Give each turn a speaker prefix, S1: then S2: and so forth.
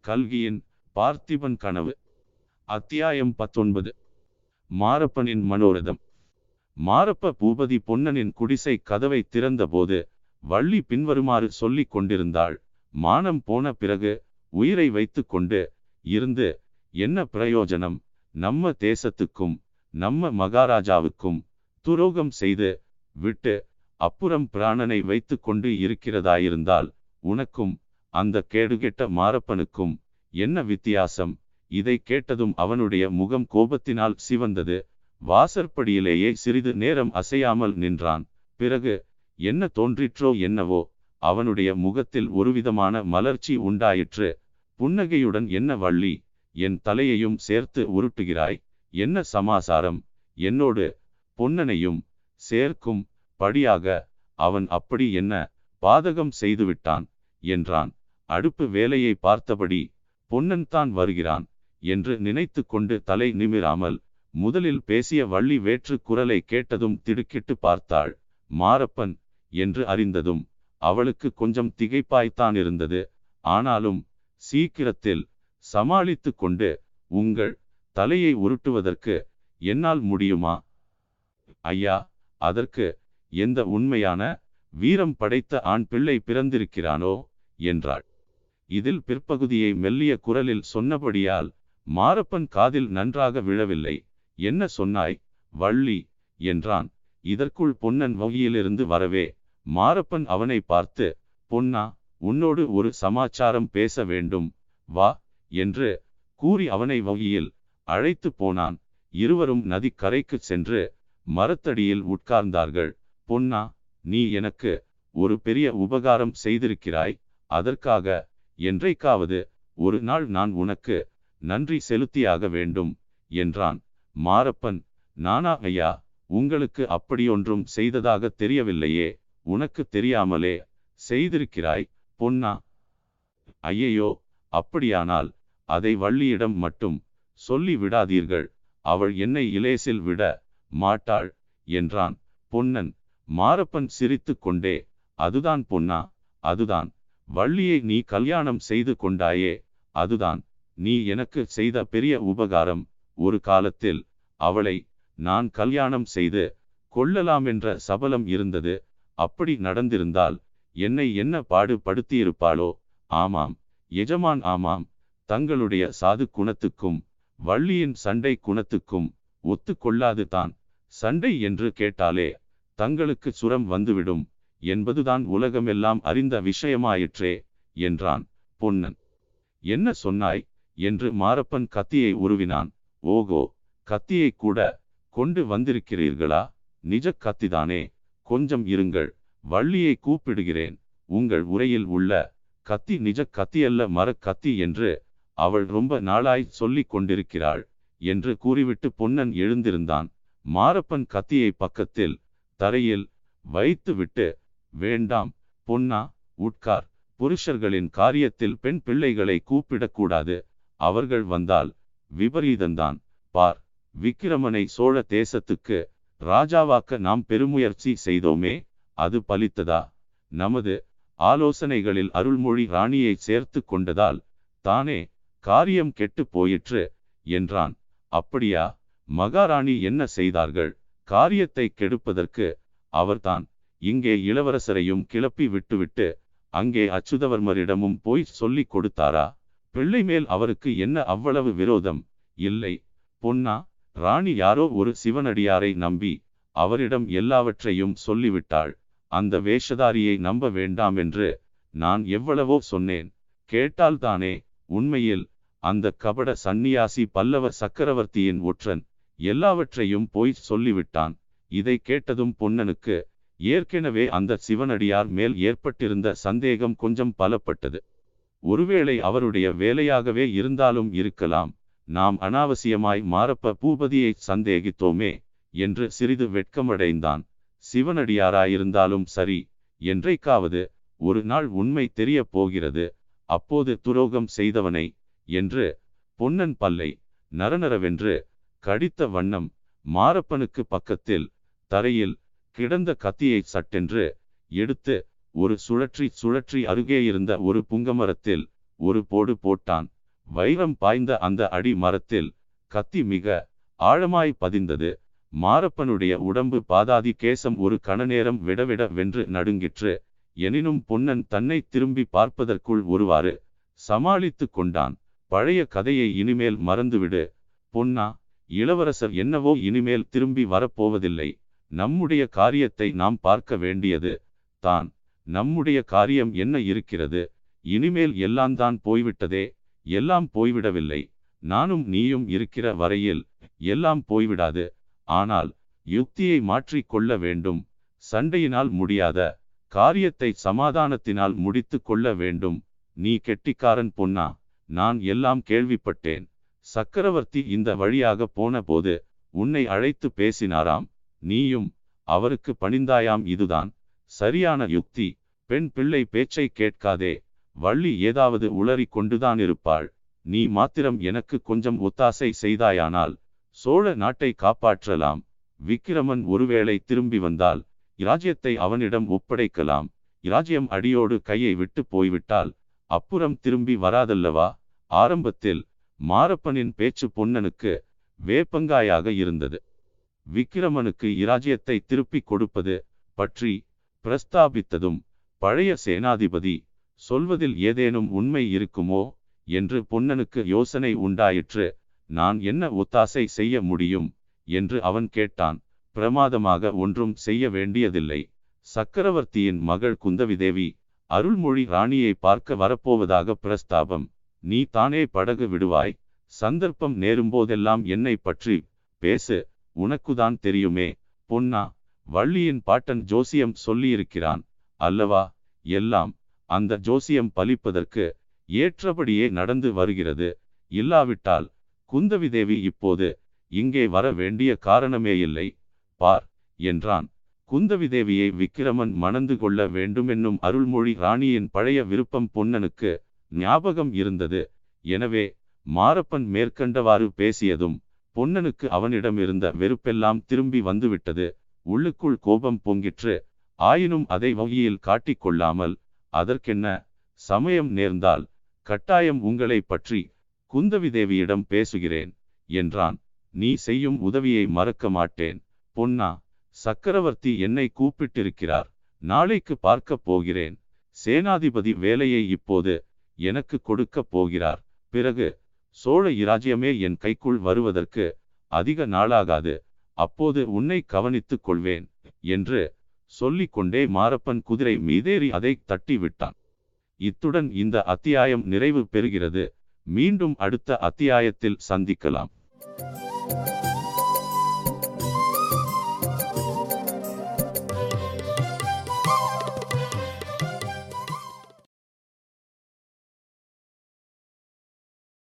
S1: கல்கியின் பார்த்திபன் கனவு அத்தியாயம் பத்தொன்பது. மாரப்பனின் மனோரதம். மாரப்ப பூபதி பொன்னனின் குடிசை கதவை திறந்தபோது வள்ளி பின்வருமாறு சொல்லிக் கொண்டிருந்தாள். மானம் போன பிறகு உயிரை வைத்துக் கொண்டு இருந்து என்ன பிரயோஜனம்? நம்ம தேசத்துக்கும் நம்ம மகாராஜாவுக்கும் துரோகம் செய்து விட்டு அப்புறம் பிராணனை வைத்துக் கொண்டு இருக்கிறதாயிருந்தால் உனக்கும் அந்த கேடுகெட்ட மாரப்பனுக்கும் என்ன வித்தியாசம்? இதை கேட்டதும் அவனுடைய முகம் கோபத்தினால் சிவந்தது. வாசற்படியிலேயே சிறிது நேரம் அசையாமல் நின்றான். பிறகு என்ன தோன்றிற்றோ என்னவோ அவனுடைய முகத்தில் ஒருவிதமான மலர்ச்சி உண்டாயிற்று. புன்னகையுடன் என்ன வள்ளி? என் தலையையும் சேர்த்து உருட்டுகிறாய். என்ன சமாசாரம்? என்னோடு பொன்னனையும் சேர்க்கும் படியாக அவன் அப்படி என்ன பாதகம் செய்துவிட்டான் என்றான். அடுப்பு வேலையை பார்த்தபடி பொன்னன் தான் வருகிறான் என்று நினைத்து கொண்டு தலை நிமிராமல் முதலில் பேசிய வள்ளி வேற்று குரலை கேட்டதும் திடுக்கிட்டு பார்த்தாள். மாரப்பன் என்று அறிந்ததும் அவளுக்கு கொஞ்சம் திகைப்பாய்த்தான் இருந்தது. ஆனாலும் சீக்கிரத்தில் சமாளித்து கொண்டு உங்கள் தலையை உருட்டுவதற்கு என்னால் முடியுமா? ஐயா அதற்கு எந்த உண்மையான வீரம் படைத்த ஆண் பிள்ளை பிறந்திருக்கிறானோ? என்றாள். இதில் பிற்பகுதியை மெல்லிய குரலில் சொன்னபடியால் மாரப்பன் காதில் நன்றாக விழவில்லை. என்ன சொன்னாய்? வள்ளி என்றான். இதற்குள் பொன்னன் வகையிலிருந்து வரவே மாரப்பன் அவனை பார்த்து பொன்னா உன்னோடு ஒரு சமாச்சாரம் பேச வேண்டும் வா என்று கூறி அவனை வகையில் அழைத்து போனான். இருவரும் நதிக்கரைக்கு சென்று மரத்தடியில் உட்கார்ந்தார்கள். பொன்னா நீ எனக்கு ஒரு பெரிய உபகாரம் செய்திருக்கிறாய். அதற்காக என்றைக்காவது ஒரு நாள் நான் உனக்கு நன்றி செலுத்தியாக வேண்டும் என்றான். மாரப்பன் நானா ஐயா? உங்களுக்கு அப்படியொன்றும் செய்ததாக தெரியவில்லையே. உனக்கு தெரியாமலே செய்திருக்கிறாய் பொன்னா? ஐயையோ அப்படியானால் அதை வள்ளியிடம் மட்டும் சொல்லி விடாதீர்கள். அவள் என்னை இலேசில் விட மாட்டாள் என்றான். பொன்னன் மாரப்பன் சிரித்து கொண்டே அதுதான் பொன்னா அதுதான். வள்ளியை நீ கல்யாணம் செய்து கொண்டாயே அதுதான். நீ எனக்கு செய்த பெரிய உபகாரம். ஒரு காலத்தில் அவளை நான் கல்யாணம் செய்து கொள்ளலாம் என்ற சபலம் இருந்தது. அப்படி நடந்திருந்தால் என்னை என்ன பாடுபடுத்தியிருப்பாளோ? ஆமாம் எஜமான் ஆமாம். தங்களுடைய சாது குணத்துக்கும் வள்ளியின் சண்டை குணத்துக்கும் ஒத்துக்கொள்ளாது தான். சண்டை என்று கேட்டாலே தங்களுக்கு சுரம் வந்துவிடும். என்பதுதான் உலகமெல்லாம் அறிந்த விஷயமாயிற்றே என்றான் பொன்னன். என்ன சொன்னாய்? என்று மாரப்பன் கத்தியை உருவினான். ஓகோ கத்தியை கூட கொண்டு வந்திருக்கிறீர்களா? நிஜ கத்திதானே. கொஞ்சம் இருங்கள் வள்ளியை கூப்பிடுகிறேன். உங்கள் உரையில் உள்ள கத்தி நிஜ கத்தியல்ல மர கத்தி என்று அவள் ரொம்ப நாளாய் சொல்லிக் கொண்டிருக்கிறாள் என்று கூறிவிட்டு பொன்னன் எழுந்திருந்தான். மாரப்பன் கத்தியை பக்கத்தில் தரையில் வைத்துவிட்டு வேண்டாம் பொன்னா உட்கார். புருஷர்களின் காரியத்தில் பெண் பிள்ளைகளை கூப்பிடக்கூடாது. அவர்கள் வந்தால் விபரீதந்தான் பார் விக்கிரமனை சோழ தேசத்துக்கு ராஜாவாக்க நாம் பெருமுயற்சி செய்தோமே அது பலித்ததா? நமது ஆலோசனைகளில் அருள்மொழி ராணியை சேர்த்து கொண்டதால் தானே காரியம் கெட்டு போயிற்று என்றான். அப்படியா? மகாராணி என்ன செய்தார்கள்? காரியத்தை கெடுப்பதற்கு அவர்தான். இங்கே இளவரசரையும் கிளப்பி விட்டுவிட்டு அங்கே அச்சுதவர்மரிடமும் போய் சொல்லிக் கொடுத்தாரா? பிள்ளை மேல் அவருக்கு என்ன அவ்வளவு விரோதம்? இல்லை. பொன்னா ராணி யாரோ ஒரு சிவனடியாரை நம்பி அவரிடம் எல்லாவற்றையும் சொல்லிவிட்டாள். அந்த வேஷதாரியை நம்ப வேண்டாம் என்று நான் எவ்வளவோ சொன்னேன். கேட்டால்தானே உண்மையில் அந்த கபட சந்நியாசி பல்லவ சக்கரவர்த்தியின் ஒற்றன் எல்லாவற்றையும் போய் சொல்லிவிட்டான். இதை கேட்டதும் பொன்னனுக்கு ஏற்கனவே அந்த சிவனடியார் மேல் ஏற்பட்டிருந்த சந்தேகம் கொஞ்சம் பலப்பட்டது. ஒருவேளை அவருடைய வேலையாகவே இருந்தாலும் இருக்கலாம். நாம் அனாவசியமாய் மாரப்ப பூபதியை சந்தேகித்தோமே என்று சிறிது வெட்கமடைந்தான். சிவனடியாராயிருந்தாலும் சரி என்றைக்காவது ஒரு நாள் உண்மை தெரிய போகிறது. அப்போது துரோகம் செய்தவனை என்று பொன்னன் பல்லை நரநரவென்று கடித்த வண்ணம் மாரப்பனுக்கு பக்கத்தில் தரையில் கிடந்த கத்தியை சட்டென்று எடுத்து ஒரு சுழற்றி சுழற்றி அருகே இருந்த ஒரு புங்கமரத்தில் ஒரு போடு போட்டான். வைரம் பாய்ந்த அந்த அடி மரத்தில் கத்தி மிக ஆழமாய் பதிந்தது. மாரப்பனுடைய உடம்பு பாதாதி கேசம் ஒரு கணநேரம் விடவிட வென்று நடுங்கிற்று. எனினும் பொன்னன் தன்னை திரும்பி பார்ப்பதற்குள் ஒருவாறு சமாளித்து கொண்டான். பழைய கதையை இனிமேல் மறந்துவிடு. பொன்னா இளவரசர் என்னவோ இனிமேல் திரும்பி வரப்போவதில்லை. நம்முடைய காரியத்தை நாம் பார்க்க வேண்டியது தான். நம்முடைய காரியம் என்ன இருக்கிறது? இனிமேல் எல்லாம் தான் போய்விட்டதே. எல்லாம் போய்விடவில்லை. நானும் நீயும் இருக்கிற வரையில் எல்லாம் போய்விடாது. ஆனால் யுக்தியை மாற்றிக் கொள்ள வேண்டும். சண்டையினால் முடியாத காரியத்தை சமாதானத்தினால் முடித்து கொள்ள வேண்டும். நீ கெட்டிக்காரன் பொன்னா. நான் எல்லாம் கேள்விப்பட்டேன். சக்கரவர்த்தி இந்த வழியாக போனபோது உன்னை அழைத்து பேசினாராம் நீயும் அவருக்கு பணிந்தாயாம் இதுதான். சரியான யுக்தி. பெண் பிள்ளை பேச்சை கேட்காதே. வள்ளி ஏதாவது உளறி கொண்டுதான் இருப்பாள். நீ மாத்திரம் எனக்கு கொஞ்சம் ஒத்தாசை செய்தாயானால் சோழ நாட்டை காப்பாற்றலாம். விக்கிரமன் ஒருவேளை திரும்பி வந்தால் இராஜ்யத்தை அவனிடம் ஒப்படைக்கலாம். இராஜ்யம் அடியோடு கையை விட்டு போய்விட்டால் அப்புறம் திரும்பி வராதல்லவா? ஆரம்பத்தில் மாரப்பனின் பேச்சு பொன்னனுக்கு வேப்பங்காயாக இருந்தது. விக்கிரமனுக்கு இராஜ்யத்தை திருப்பிக் கொடுப்பது பற்றி பிரஸ்தாபித்ததும் பழைய சேனாதிபதி சொல்வதில் ஏதேனும் உண்மை இருக்குமோ என்று பொன்னனுக்கு யோசனை உண்டாயிற்று. நான் என்ன ஒத்தாசை செய்ய முடியும் என்று அவன் கேட்டான். பிரமாதமாக ஒன்றும் செய்ய வேண்டியதில்லை. சக்கரவர்த்தியின் மகள் குந்தவிதேவி அருள்மொழி ராணியை பார்க்க வரப்போவதாக பிரஸ்தாபம். நீ தானே படகு விடுவாய்? சந்தர்ப்பம் நேரும்போதெல்லாம் என்னை பற்றி பேசு. உனக்குதான் தெரியுமே. பொன்னா வள்ளியின் பாட்டன் ஜோசியம் சொல்லியிருக்கிறான். அல்லவா? எல்லாம் அந்த ஜோசியம் பலிப்பதற்கு ஏற்றபடியே நடந்து வருகிறது. இல்லாவிட்டால் குந்தவிதேவி இப்போது இங்கே வர வேண்டிய காரணமே இல்லை பார் என்றான். குந்தவிதேவியை விக்கிரமன் மணந்து கொள்ள வேண்டுமென்னும் அருள்மொழி ராணியின் பழைய விருப்பம் பொன்னனுக்கு ஞாபகம் இருந்தது. எனவே மாரப்பன் மேற்கண்டவாறு பேசியதும் பொன்னனுக்கு அவனிடம் இருந்த வெறுப்பெல்லாம் திரும்பி வந்துவிட்டது. உள்ளுக்குள் கோபம் பொங்கிற்று. ஆயினும் அதை வகையில் காட்டிக்கொள்ளாமல் அதற்கென்ன? சமயம் நேர்ந்தால் கட்டாயம் உங்களை பற்றி குந்தவிதேவியிடம் பேசுகிறேன் என்றான். நீ செய்யும் உதவியை மறக்க மாட்டேன் பொன்னா! சக்கரவர்த்தி என்னை கூப்பிட்டிருக்கிறார். நாளைக்கு பார்க்கப் போகிறேன். சேனாதிபதி வேலையை இப்போது எனக்கு கொடுக்கப் போகிறார். பிறகு சோழ இராஜ்யமே என் கைக்குள் வருவதற்கு அதிக நாளாகாது. அப்போது உன்னை கவனித்துக் கொள்வேன் என்று சொல்லிக்கொண்டே மாரப்பன் குதிரை மீதேறி அதை தட்டி விட்டான் இத்துடன் இந்த அத்தியாயம் நிறைவு பெறுகிறது. மீண்டும் அடுத்த அத்தியாயத்தில் சந்திக்கலாம்.